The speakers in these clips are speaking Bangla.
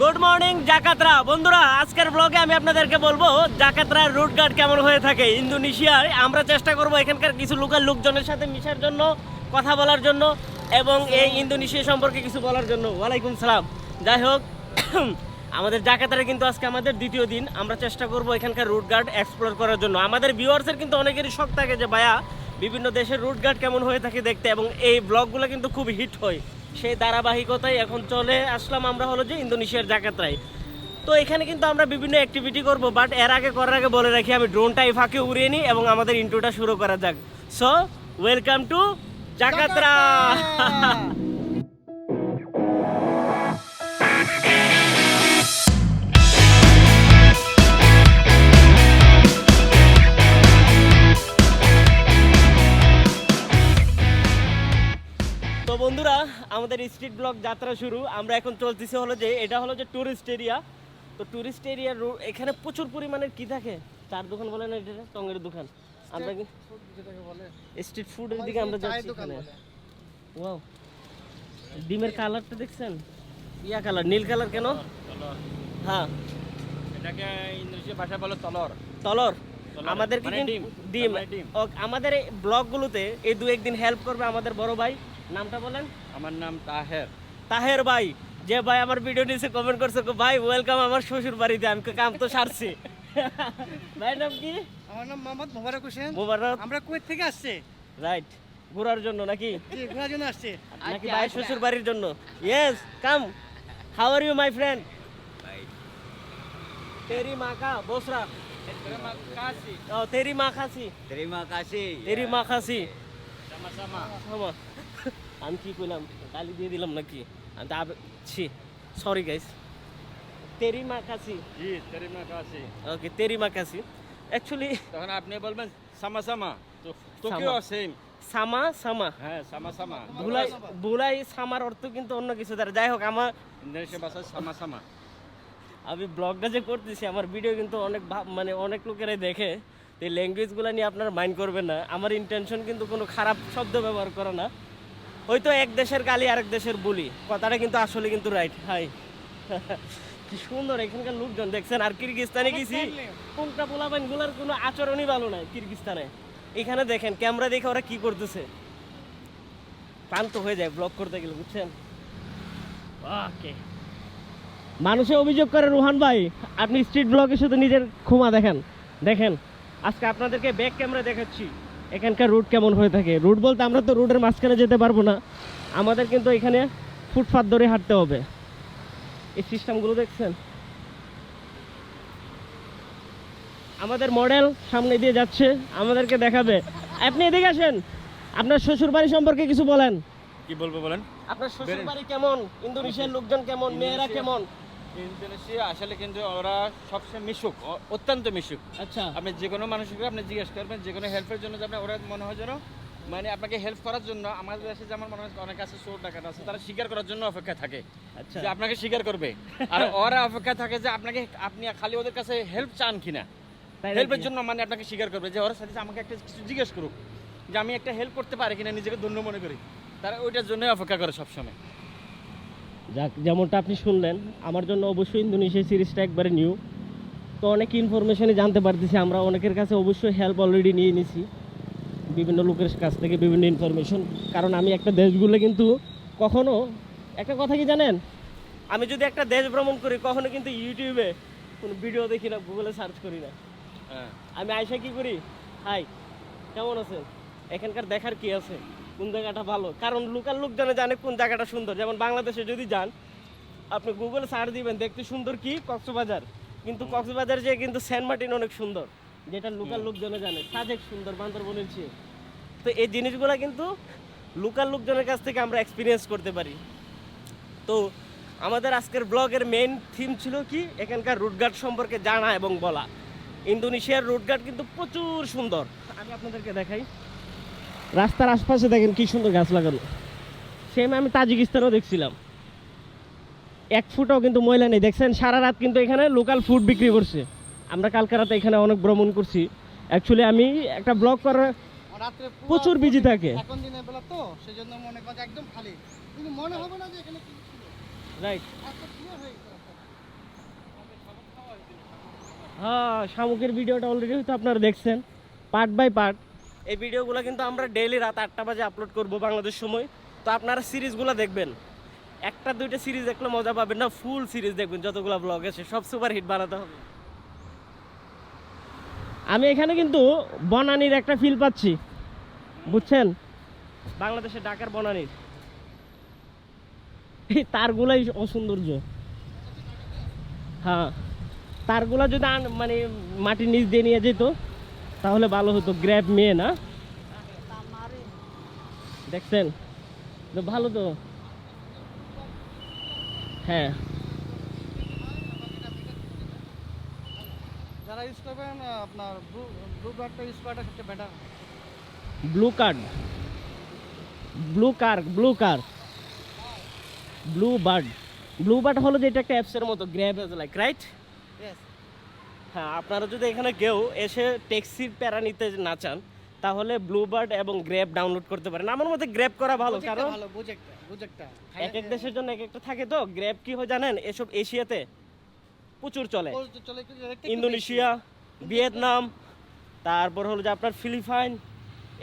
গুড মর্নিং জাকাতরা বন্ধুরা, আজকের ব্লগে আমি আপনাদেরকে বলব জাকাতরার রুট গার্ড কেমন হয়ে থাকে ইন্দোনেশিয়ায়। আমরা চেষ্টা করব এখানকার কিছু লোকাল লোকজনের সাথে মিশার জন্য, কথা বলার জন্য, এবং এই ইন্দোনেশিয়া সম্পর্কে কিছু বলার জন্য। ওয়ালাইকুম সালাম। যাই হোক, আমাদের জাকাতারে কিন্তু আজকে আমাদের দ্বিতীয় দিন। আমরা চেষ্টা করব এখানকার রুট গার্ড এক্সপ্লোর করার জন্য। আমাদের ভিউয়ার্সের কিন্তু অনেকেরই শখ থাকে যে, ভাইয়া, বিভিন্ন দেশের রুট গার্ড কেমন হয়ে থাকে দেখতে? এবং এই ব্লগগুলো কিন্তু খুব হিট হয়। সেই ধারাবাহিকতায় এখন চলে। আসলাম আমরা হলো যে ইন্দোনেশিয়ার জাকাতরায়। তো এখানে কিন্তু আমরা বিভিন্ন অ্যাক্টিভিটি করব বাট এর আগে, করার আগে বলে রাখি, আমি ড্রোনটা এই ফাঁকে উড়িয়ে নিই এবং আমাদের ইন্ট্রোটা শুরু করা যাক। So welcome to Jakarta! আমাদের স্ট্রিট ব্লক যাত্রা শুরু। আমরা এখন চলতেছি হলো যে এটা হলো যে টুরিস্ট এরিয়া তো টুরিস্ট এরিয়া এখানে প্রচুর পরিমাণের কি থাকে? চার দোকান বলে না এটা? টঙ্গের দোকান। আমরা কি স্ট্রিট ফুডের দিকে আমরা যাচ্ছি এখানে। ওয়াও ডিমের কালারটা দেখছেন? ইয়া কালার নীল কালার কেন? হ্যাঁ। এটাকে ইন্দোনেশিয়া ভাষা বলে তলর। তলর। আমাদেরকে মানে ডিম, ডিম। মানে আমাদের এই ব্লগগুলোতে এই দু একদিন হেল্প করবে আমাদের বড় ভাই। নামটা বলেন। আমার নাম তাহের। তাহের ভাই যে ভাই আমার ভিডিও নিচে কমেন্ট করছে গো, ভাই ওয়েলকাম আমার শ্বশুর বাড়িতে আমি কাম তো সারছি। ভাই নাম কি? আমার নাম মোহাম্মদ মোবারক হোসেন। মোবারক। আমরা কুয়েত থেকে আসছে। রাইট ঘোরার জন্য নাকি? জি ঘোরার জন্য আসছে। নাকি ভাই শ্বশুর বাড়ির জন্য? Yes come how are you my friend তেরি মা কা বসরা। ও তেরি মা খাসি। Terima kasih. তেরি মা খাসি। Sama-sama. থামা আমি কি কইলাম? গালি দিয়ে দিলাম নাকি? আমি তো ছি সরি গাইস তেরি মা খাসি জি terima kasih. ওকে তেরি মা খাসি অ্যাকচুয়ালি তখন আপনি বলবেন sama-sama. তো Sama. তোকেও সেম সামা সামা। হ্যাঁ sama-sama. বুলাই বুলাই সামার অর্থ কিন্তু অন্য কিছু দ্বারা যাই হোক আমার ইন্দোনেশিয়া ভাষা sama-sama. আমি ব্লগটা যে করতেছি আমার ভিডিও কিন্তু অনেক মানে অনেক লোকেরাই দেখে। তো এই ল্যাঙ্গুয়েজগুলো নিয়ে আপনারা মাইন্ড করবেন না। আমার ইন্টেনশন কিন্তু কোনো খারাপ শব্দ ব্যবহার করে না। হয়তো এক দেশের গালি আরেক দেশের বলি। কথাটা কিন্তু আসলে কিন্তু রাইট হাই কি সুন্দর এখানকার লোকজন দেখছেন আর কিরগিস্তানে গেছি। কোনটা পোলাবেনগুলার কোনো আচরণই ভালো নাই কিরগিস্তানে। এখানে দেখেন ক্যামেরা দেখে ওরা কি করতেছে। ক্লান্ত হয়ে যায় ব্লগ করতে গেলে বুঝছেন? ওকে মানুষে অভিযোগ করে রুহান ভাই আপনি স্ট্রিট ব্লগে শুধু নিজের ক্ষমা দেখেন। দেখেন আজকে আপনাদেরকে ব্যাক ক্যামেরা দেখাচ্ছি। এখানকার রুট কেমন হয়ে থাকে? রুট বলতে আমরা তো রুটের মাঝখানে যেতে পারব না। আমাদের কিন্তু এখানে ফুটপাথ ধরে হাঁটতে হবে। এই সিস্টেমগুলো দেখছেন? আমাদের মডেল সামনে দিয়ে যাচ্ছে আমাদেরকে দেখাবে। আপনি এদিকে আসেন। আপনার শ্বশুর বাড়ি সম্পর্কে কিছু বলেন। কি বলব বলেন? আপনার শ্বশুর বাড়ি কেমন? ইন্দোনেশিয়ার লোকজন কেমন? মেয়েরা কেমন? ইন্দোনেশিয়া আসলে কিন্তু ওরা সবসময় মিশুক অত্যন্ত মিশুক। আচ্ছা। আপনি যে কোনো মানুষকে আপনি জিজ্ঞেস করবেন যে কোনো হেল্পের জন্য আপনি ওরা মনে হয় যেন মানে আপনাকে হেল্প করার জন্য আমাদের দেশে যেমন মনে হয় অনেক আছে চোর ডাকাত আছে তারা স্বীকার করার জন্য অপেক্ষা থাকে। আচ্ছা। যে আপনাকে স্বীকার করবে। আর ওরা অপেক্ষা থাকে যে আপনাকে আপনি খালি ওদের কাছে হেল্প চান কিনা। হেল্পের জন্য মানে আপনাকে স্বীকার করবে যে ওরা সাথে আমাকে একটা কিছু জিজ্ঞেস করুক। যে আমি একটা হেল্প করতে পারি কিনা নিজেকে ধন্য মনে করি। তারা ওইটার জন্যই অপেক্ষা করে সবসময়। যাক যেমনটা আপনি শুনলেন আমার জন্য অবশ্যই ইন্দোনেশিয়া সিরিজটা একবারে নিউ তো অনেক ইনফরমেশনই জানতে পারতেছি আমরা অনেকের কাছে অবশ্যই হেল্প অলরেডি নিয়ে নিছি। বিভিন্ন লোকের কাছ থেকে বিভিন্ন ইনফরমেশন কারণ আমি একটা দেশগুলো কিন্তু কখনো একটা কথা কি জানেন? আমি যদি একটা দেশ ভ্রমণ করি কখনো কিন্তু ইউটিউবে কোনো ভিডিও দেখি না গুগলে সার্চ করি না। হ্যাঁ। আমি আয়সা কি করি? হাই কেমন আছেন? এখানকার দেখার কি আছে? কোন জায়গাটা ভালো? কারণ লোকাল লোক জানে কোন জায়গাটা সুন্দর। যেমন বাংলাদেশে যদি যান আপনি গুগলে সার্চ দিবেন দেখতে সুন্দর কি? কক্সবাজার। কিন্তু কক্সবাজার যে কিন্তু সেন্ট মার্টিন অনেক সুন্দর। যেটা লোকাল লোকজনে জানে। সাজেক সুন্দর বান্দরবনের চেয়ে তো এই জিনিসগুলো কিন্তু লোকাল লোকজনের কাছ থেকে আমরা এক্সপিরিয়েন্স করতে পারি। তো আমাদের আজকের ব্লগের মেইন থিম ছিল কি? এখানকার রুটগার্ড সম্পর্কে জানা এবং বলা। ইন্দোনেশিয়ার রুটগার্ড কিন্তু প্রচুর সুন্দর। আমি আপনাদেরকে দেখাই। রাস্তার আশপাশে দেখেন কি সুন্দর গাছ লাগানো। সেম আমি তাজিকিস্তানেও দেখছিলাম। এক ফুটও কিন্তু ময়লা নেই। দেখছেন সারা রাত কিন্তু এখানে লোকাল ফুড বিক্রি করছে। আমরা কালকে রাতে এখানে অনেক ভ্রমণ করছি। অ্যাকচুয়ালি আমি একটা ব্লগ করার প্রচুর বিজি থাকে। এখন দিনের বেলা তো সেজন্য মনে করা একদম খালি। কিন্তু মনে হবে না যে এখানে কিছু ছিল। রাইট এত clear হয়ে গেছে। রাস্তাটা। হ্যাঁ শামুকের ভিডিওটা অলরেডি হয়তো আপনারা দেখছেন। পার্ট বাই পার্ট এই ভিডিওগুলো কিন্তু আমরা ডেইলি রাত আটটা বাজে আপলোড করব বাংলাদেশ সময়। তো আপনারা সিরিজগুলো দেখবেন। একটা দুইটা সিরিজ দেখলে মজা পাবেন না ফুল সিরিজ দেখবেন, যতগুলো ব্লগ আছে, সব সুপার হিট বানাতে হবে। আমি এখানে কিন্তু বনানির একটা ফিল পাচ্ছি। বুঝছেন? বাংলাদেশের ঢাকার বনানির। তারগুলাই অসৌন্দর্য। হ্যাঁ তারগুলা যদি মানে মাটির নিচ দিয়ে নিয়ে যেত তাহলে ভালো হতো গ্র্যাব মেয়ে না? দেখছেন? তো ভালো তো। হ্যাঁ। যারা ইউজ করবেন আপনার ব্লু ব্লাডটা ইউজ করাটা সবচেয়ে better blue card blue car blue car blue bird blue bird হলো যেটা একটা অ্যাপসের মতো গ্র্যাব লাইক রাইট ইয়েস হ্যাঁ আপনারা যদি এখানে কেউ এসে ট্যাক্সির প্যারা নিতে না চান তাহলে ব্লুবার্ড এবং গ্র্যাব ডাউনলোড করতে পারেন। আমার মতে গ্র্যাব করা ভালো কারণ এক এক দেশের জন্য এক একটা থাকে তো। গ্র্যাব কি হয় জানেন এসব এশিয়াতে প্রচুর চলে। ইন্দোনেশিয়া ভিয়েতনাম তারপর হলো যে আপনার ফিলিপাইন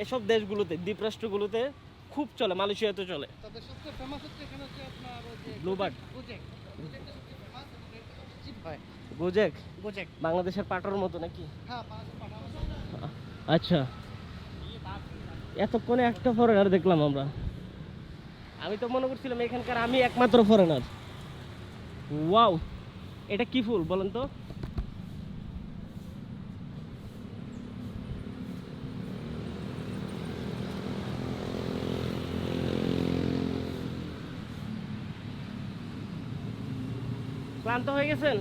এসব দেশগুলোতে দ্বীপরাষ্ট্রগুলোতে খুব চলে মালয়েশিয়াতে চলে। বেশি। হয় গোজেক বাংলাদেশের পাটর মতো নাকি? হ্যাঁ আচ্ছা। এতক্ষণে একটা ফরেনার দেখলাম আমরা। আমি তো মনে করছিলাম এখানকার আমি একমাত্র ফরেনার ওয়াও এটা কি ফুল বলেন তো? ক্লান্ত হয়ে গেছেন?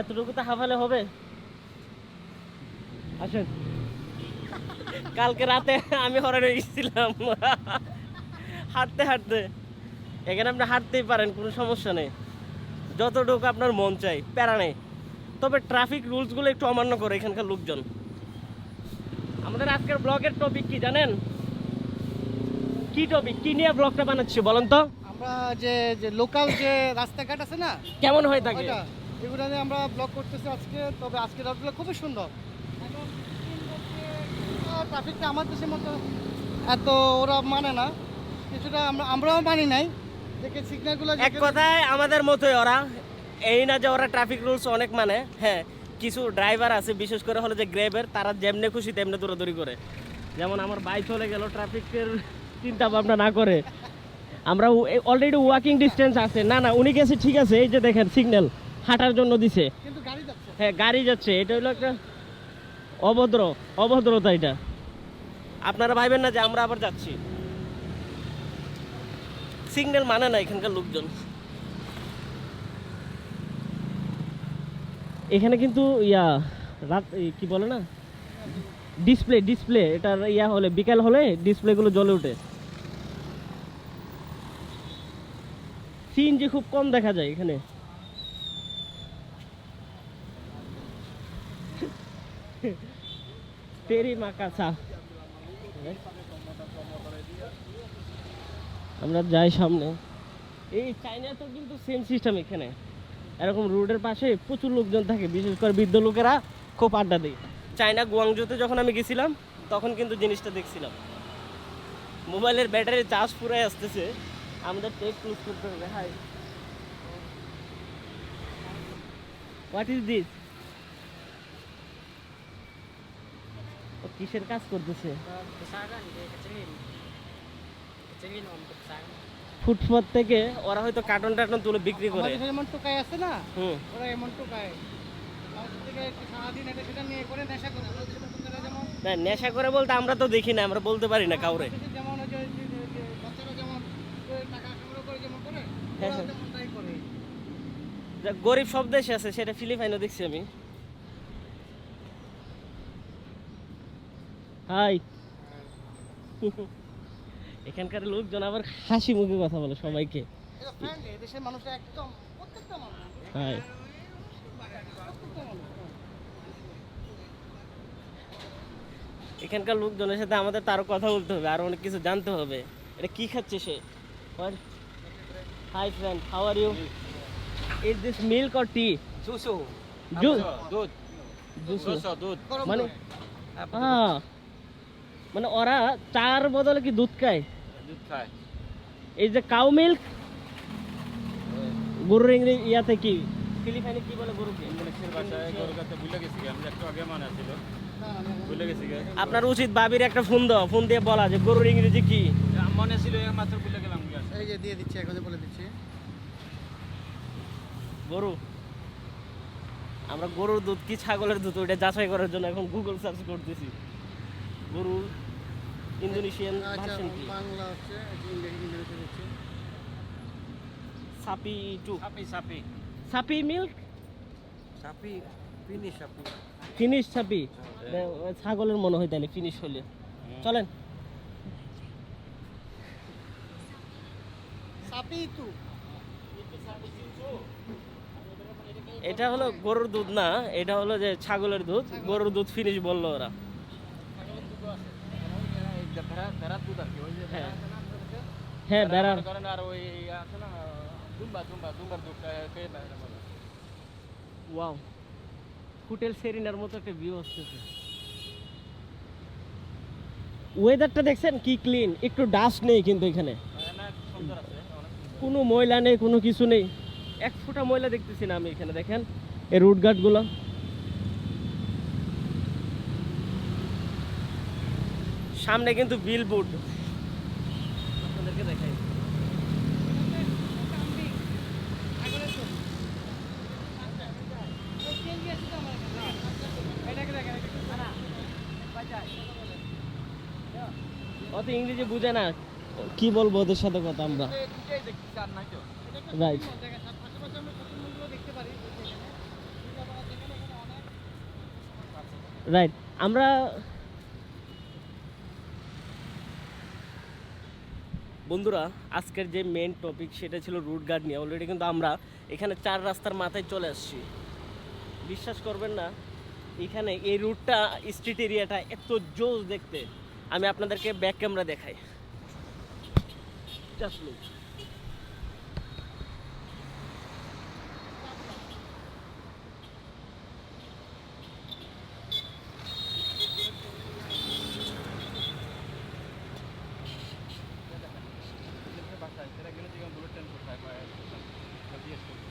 এতটুকু তো হাফালে হবে। আসেন। কালকে রাতে আমি হরণে গেছিলাম হাঁটতে হাঁটতে। এখানে আপনি হাঁটতেই পারেন কোনো সমস্যা নেই। যতটুকু আপনার মন চাই প্যারা নেই। তবে ট্রাফিক রুলসগুলো একটু অমান্য করে এখানকার লোকজন। আমাদের আজকের ব্লগের টপিক কি জানেন? কি টপিক কি নিয়ে ব্লগটা বানাচ্ছি বলেন তো? আমরা যে যে লোকাল যে রাস্তাঘাট আছে না কেমন হয়ে থাকে এগুলো নিয়ে আমরা ব্লগ করতেছি আজকে তবে আজকে রাতগুলো খুবই সুন্দর। ট্রাফিকটা আমার দেশের মতো এত ওরা মানে না কিছুটা আমরা আমরাও মানি নাই দেখে সিগন্যালগুলো এক কথায় আমাদের মতোই ওরা। এই না যে ওরা ট্রাফিক রুলস অনেক মানে হ্যাঁ কিছু ড্রাইভার আছে বিশেষ করে হলো যে গ্রেবের তারা যেমনে খুশি তেমনি দৌড়াদৌড়ি করে। যেমন আমার বাইক চলে গেল ট্রাফিকের চিন্তা ভাবনা না করে। আমরা অলরেডি ওয়াকিং ডিস্টেন্স আছে। না না উনি গেছে ঠিক আছে এই যে দেখেন সিগন্যাল হাঁটার জন্য দিছে। হ্যাঁ গাড়ি যাচ্ছে। এটা হলো একটা অভদ্র অভদ্রতা এটা। আপনারা ভাইবেন না যে আমরা আবার যাচ্ছি। সিগন্যাল মানে না এখানকার লোকজন। এখানে কিন্তু ইয়া রাত কি বলে না? ডিসপ্লে ডিসপ্লে এটার ইয়া হলে বিকাল হলে ডিসপ্লেগুলো জ্বলে ওঠে সিএনজি খুব কম দেখা যায় এখানে। তেরি মাকাসা। আমরা যাই সামনে। এই চাইনা তো কিন্তু সেম সিস্টেম এখানে। এরকম রোডের পাশে প্রচুর লোকজন থাকে, বিশেষ করে বৃদ্ধ লোকেরা খুব আড্ডা দেয়। চায়না গুয়াংজুতে যখন আমি গেছিলাম, তখন কিন্তু জিনিসটা দেখছিলাম। মোবাইলের ব্যাটারি চার্জ পুরাই আসতেছে। আমাদের টেক ক্লোজ করতে হবে হাই হোয়াট ইজ দিস কিসের কাজ করতেছে? ফুটপাত থেকে ওরা হয়তো কার্টন টার্টন তুলে বিক্রি করে। যেমন টোকাই আছে না ওরা এমন টোকায়। নেশা করে। না নেশা বলতে আমরা তো দেখি না আমরা বলতে পারি না কাউরে। হ্যাঁ, হ্যাঁ। গরিব সব দেশে আছে সেটা ফিলিপাইনও দেখছি আমি। হাই। এখানকার লোকজন আবার হাসি মুখে কথা বলে সবাইকে। দেশের মানুষরা একদম প্রত্যেকটা মানুষ। হাই। এখানকার লোকজনের সাথে আমাদের তারও কথা বলতে হবে আর অনেক কিছু জানতে হবে। এটা কি খাচ্ছে সে? Hi friend how are you is this milk or tea সুসু juice দুধ জুস দুধ মানে করে। মানে ওরা চার বদলে কি দুধ খায়? দুধ খায়। এই যে কাউ মিল্ক গরুর ইংরেজি ইয়াতে কি? ফিলিপাইনে কি বলে গরুকে? ইন্দোনেশিয়ার ভাষায় গরু কাছে ভুলে গেছি আমি একটু আগে মনে ছিল। ভুলে গেছি আপনার উচিত বাবির একটা ফোন দাও ফোন দিয়ে বলা যে গরুর ইংরেজি কি? মনে ছিল মাত্র ভুলে গেলাম এই যে দিয়ে দিচ্ছি এখন বলে দিচ্ছি। গরু? আমরা গরুর দুধ কি ছাগলের দুধ? ওইটা যাচাই করার জন্য এখন গুগল সার্চ করতেছি। গরুর ইন্দোনেশিয়ান আচ্ছা ভার্সন কি? বাংলা হচ্ছে ইংরেজি সাপি টু সাপি সাপি। সাপি মিল্ক সাপি ফিনিশ সাপি। ফিনিশ সাপি? ছাগলের মনে হয় তাহলে ফিনিশ হলে। চলেন। সাপি টু এটা হলো গরুর দুধ না এটা হলো যে ছাগলের দুধ গরুর দুধ ফিনিশ বলল ওরা ভেড়ার দুধ আর কি ওই যে হ্যাঁ। হ্যাঁ বেড়ার করেন আর ওই আছে না দুম্বা দুম্বা দুম্বার দুধ খেয়ে ওয়াও। হোটেল সেরিনার মতো একটা ভিউ আসতেছে। ওয়েদারটা দেখছেন? কি ক্লিন একটু ডাস্ট নেই কিন্তু এখানে। সুন্দর আছে কোনো ময়লা নেই কোনো কিছু নেই। এক ফোঁটা ময়লা দেখতেছি না আমি এখানে দেখেন? এই রুট গার্ডগুলো সামনে কিন্তু বিল বোর্ড আপনাদেরকে দেখাই অত ইংরেজি বুঝে না। কি বলব ওদের সাথে কথা আমরা। রাইট রাইট আমরা বন্ধুরা আজকের যে মেন টপিক সেটা ছিল রুট গার্ড নিয়ে। অলরেডি কিন্তু আমরা এখানে চার রাস্তার মাথায় চলে আসছি। বিশ্বাস করবেন না এখানে এই রুটটা স্ট্রিট এরিয়াটা এত জোস দেখতে। আমি আপনাদেরকে ব্যাক ক্যামেরা দেখাই Just look. এদের বাসায়, এরা গেলে যেখানে বুলেট ট্রেন কোথায় পায়, তা জিজ্ঞেস করব।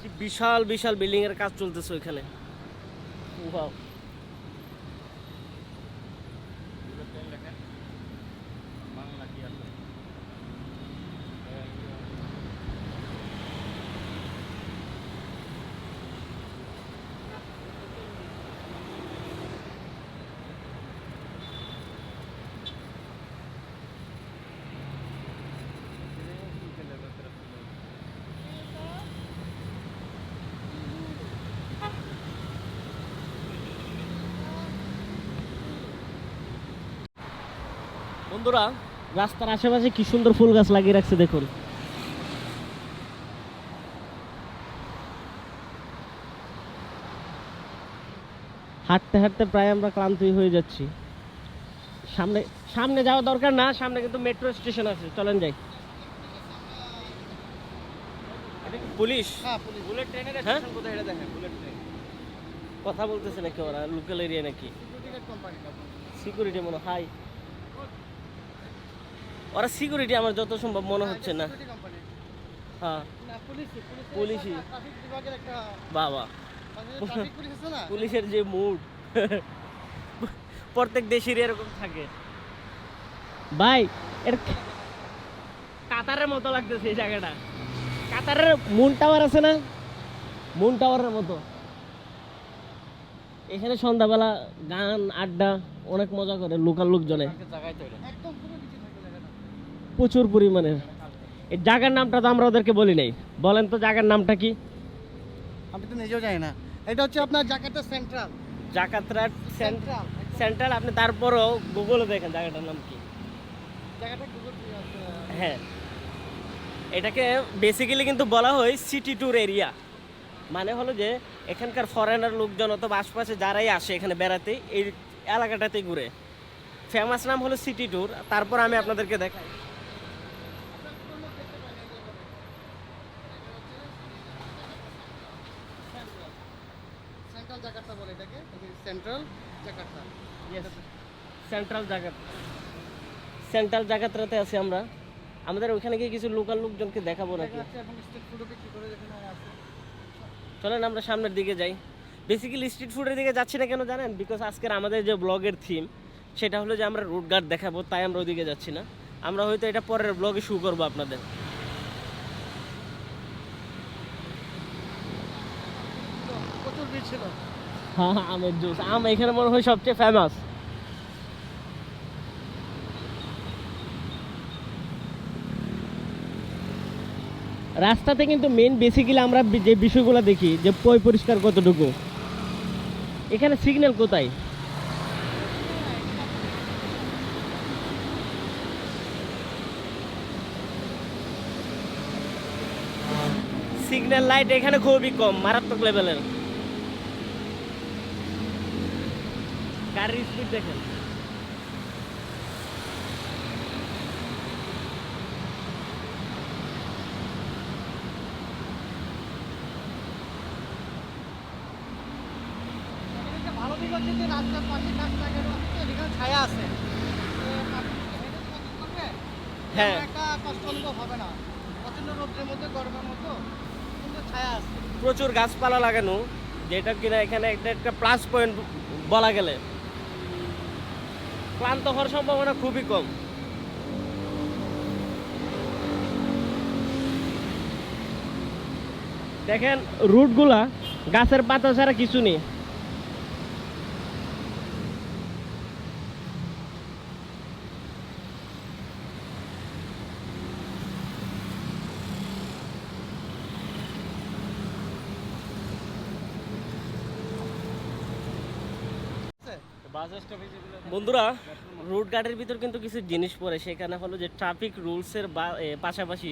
কি বিশাল বিশাল বিল্ডিং এর কাজ চলতেছে ওইখানে Wow. বুলেট ট্রেন লেখেন। বাংলা কি আছে? বন্ধুরা রাস্তার আশেপাশে কি সুন্দর ফুল গাছ লাগিয়ে রাখছে দেখুন। হাঁটতে হাঁটতে প্রায় আমরা ক্লান্তই হয়ে যাচ্ছি। সামনে সামনে যাওয়া দরকার না সামনে কিন্তু মেট্রো স্টেশন আছে। চলেন যাই। পুলিশ? হ্যাঁ বুলেট ট্রেনের হ্যাঁ? স্টেশন কোথায়? এটা দেখেন বুলেট ট্রেন। কথা বলতেছে নাকি ওরা? লোকাল এরিয়া নাকি? সিকিউরিটি কোম্পানি সিকিউরিটি মনে হাই ওরা সিকিউরিটি আমার যত সম্ভব মনে হচ্ছে না। হ্যাঁ। পুলিশই বাবা। ট্রাফিক পুলিশ আছে না? পুলিশের যে মুড প্রত্যেক দেশেরই এরকম থাকে। ভাই এটা কাতারের মতো লাগতেছে এই জায়গাটা। কাতারের মুন টাওয়ার আছে না? মুন টাওয়ারের মতো। এখানে সন্ধ্যাবেলা গান আড্ডা অনেক মজা করে লোকাল লোকজনে। একদম পুরো নিচে থাকে জায়গাটা প্রচুর পরিমাণের। এই জায়গার নামটা তো আমরা ওদেরকে বলি নাই। বলেন তো জায়গার নামটা কি? আমি তো নিজেও জানি না। এটা হচ্ছে আপনার জাকার্তা সেন্ট্রাল জাকাতরাট সেন্ট্রাল সেন্ট্রাল আপনি তারপরও গুগলে দেখেন জায়গাটার নাম কি। জায়গাটা গুগল হ্যাঁ। এটাকে বেসিক্যালি কিন্তু বলা হয় সিটি ট্যুর এরিয়া মানে হলো যে এখানকার ফরেনার লোকজন অথবা আশপাশে যারাই আসে এখানে বেড়াতে এই এলাকাটাতেই ঘুরে। ফেমাস নাম হলো সিটি ট্যুর তারপর আমি আপনাদেরকে দেখাই সেন্ট্রাল জাকার্তা বলে এটাকে সেন্ট্রাল জাকার্তা সেন্ট্রাল জায়গা সেন্ট্রাল জায়গাটাতে আছি আমরা। আমাদের ওখানে গিয়ে কিছু লোকাল লোকজনকে দেখাবো নাকি? চলেন আমরা সামনের দিকে যাই। বেসিক্যালি স্ট্রিট ফুডের দিকে যাচ্ছি না কেন জানেন? বিকজ আজকের আমাদের যে ব্লগের থিম সেটা হলো যে আমরা রুট গার্ড দেখাবো তাই আমরা ওইদিকে যাচ্ছি না। আমরা হয়তো এটা পরের ব্লগে শু করব আপনাদের। হ্যাঁ আমের জুস আম এখানে মনে হয় সবচেয়ে ফেমাস রাস্তাতে কিন্তু মেন বেসিক্যালি আমরা যে বিষয়গুলো দেখি, যে পয় পরিষ্কার কতটুকু। এখানে সিগন্যাল কোথায়? সিগন্যাল লাইট এখানে খুবই কম, মারাত্মক লেভেলের গাড়ির স্পিড দেখেন একটা ভালো দিক হচ্ছে যে রাস্তার পাশে গাছ লাগানো আছে এখানে ছায়া আছে তো আপনি হেঁটে চলাচল করবে, হ্যাঁ। তেমন একটা কষ্ট অনুভব হবে না। প্রচণ্ড রোদ্রের মধ্যে গরমের মতো সুন্দর ছায়া আছে। প্রচুর গাছপালা লাগানো যেটা কিনা এখানে একটা একটা প্লাস পয়েন্ট বলা গেলে। ক্লান্ত হওয়ার সম্ভাবনা খুবই কম। দেখেন রুটগুলা গাছের পাতা ছাড়া কিছু নেই বাস স্টপেজ এগুলো বন্ধুরা রোড গার্ডের ভিতর কিন্তু কিছু জিনিস পড়ে। সেখানে হলো যে ট্রাফিক রুলসের পাশাপাশি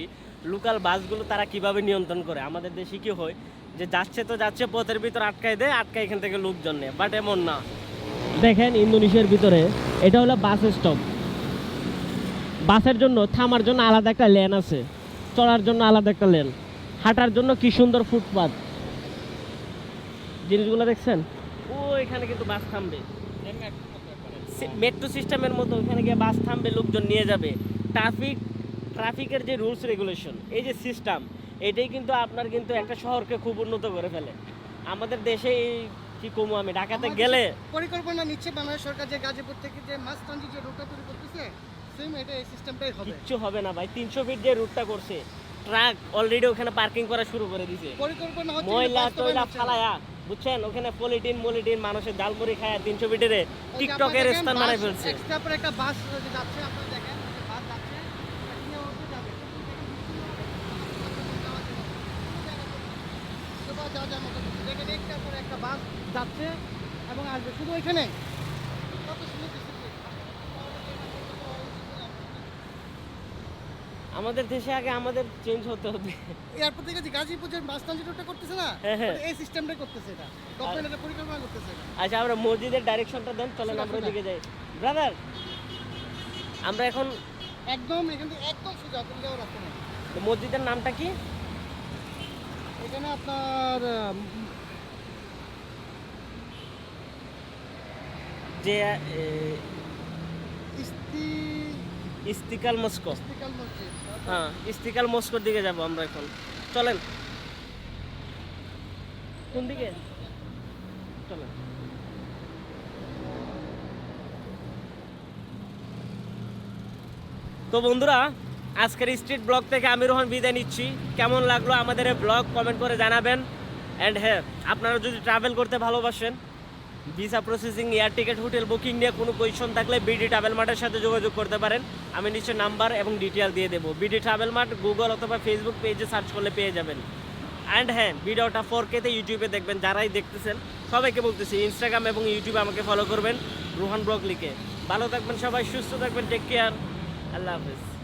লোকাল বাসগুলো তারা কীভাবে নিয়ন্ত্রণ করে। আমাদের দেশে কি হয় যে যাচ্ছে তো যাচ্ছে, পথের ভিতর আটকায় দেয়, আটকায় এখান থেকে লোকজন নেয় বাট এমন না। দেখেন ইন্দোনেশিয়ার ভিতরে, এটা হলো বাস স্টপ বাসের জন্য থামার জন্য আলাদা একটা লেন আছে। চলার জন্য আলাদা একটা লেন হাঁটার জন্য কি সুন্দর ফুটপাথ জিনিসগুলো দেখছেন? ও, এখানে কিন্তু বাস থামবে। মেট্রো সিস্টেমের মতো ওখানে গিয়ে বাস থামবে লোকজন নিয়ে যাবে। ট্রাফিক ট্রাফিকের যে রুলস রেগুলেশন এই যে সিস্টেম এটাই কিন্তু আপনার কিন্তু একটা শহরকে খুব উন্নত করে ফেলে। আমাদের দেশে এই কি কমু আমি? ঢাকাতে গেলে পরিকল্পনা নিচ্ছে বাংলাদেশ সরকার যে গাজীপুর থেকে যে ট্রানজিট যে রুটটা তৈরি করতেছে সেম এটা এই সিস্টেমটাই হবে। কিচ্ছু হবে না ভাই তিনশো ফিট যে রুটটা করছে ট্রাক অলরেডি ওখানে পার্কিং করা শুরু করে দিছে। পরিকল্পনা হচ্ছে ময়লা টয়লা ফালায়া বুঝছেন? ওখানে পলিটিন মলিটিন মানুষের ডাল মুড়ি খায় তিনশো মিটারে টিকটকের স্থান বানায় ফেলছে। একটা বাস যাচ্ছে আপনারা দেখেন বাস যাওয়া মতো একটা বাস যাচ্ছে এবং আসবে শুধু ওইখানে কত সুন্দর discipline। আমাদের দেশে আগে আমাদের চেঞ্জ হতে হবে। এয়ারপোর্ট থেকে যে গাজীপুর যে বাস ট্রানজিট রুটটা করতেছে না হ্যাঁ, হ্যাঁ। এই সিস্টেমটাই করতেছে এটা। গভর্নমেন্ট এটা পরিকল্পনা করতেছে। আচ্ছা আমরা মসজিদের ডাইরেকশনটা দেন চলেন আমরা ওইদিকে যাই। ব্রাদার আমরা এখন একদম এখান থেকে একদম সোজা কোনো যাওয়ার রাস্তা নেই। মসজিদের নামটা কি? এখানে আপনার যে ইস্তি ইস্তিকাল মস্কো। হ্যাঁ ইস্তিকাল মস্কোর দিকে যাব আমরা এখন। চলেন। কোন দিকে? চলেন। তো বন্ধুরা আজকের স্ট্রিট ব্লগ থেকে আমি রোহন বিদায় নিচ্ছি। কেমন লাগল আমাদের ব্লগ? কমেন্ট করে জানাবেন। অ্যান্ড হ্যাঁ আপনারা যদি ট্রাভেল করতে ভালোবাসেন visa processing, air ticket, hotel booking নিয়ে কোনো কোয়েশন থাকলে বিডি ট্রাভেল মার্টের সাথে যোগাযোগ করতে পারেন। আমি নিশ্চয় নাম্বার এবং ডিটেল দিয়ে দেবো। বিডি ট্রাভেল মার্ট গুগল অথবা ফেসবুক পেজে সার্চ করলে পেয়ে যাবেন। অ্যান্ড হ্যাঁ ভিডিওটা ফোর কেতে ইউটিউবে দেখবেন, যারাই দেখতেছেন, সবাইকে বলতেছি ইনস্টাগ্রাম এবং ইউটিউবে আমাকে ফলো করবেন, রোহান ব্লগ লিখে ভালো থাকবেন সবাই, সুস্থ থাকবেন টেক কেয়ার আল্লাহ হাফেজ।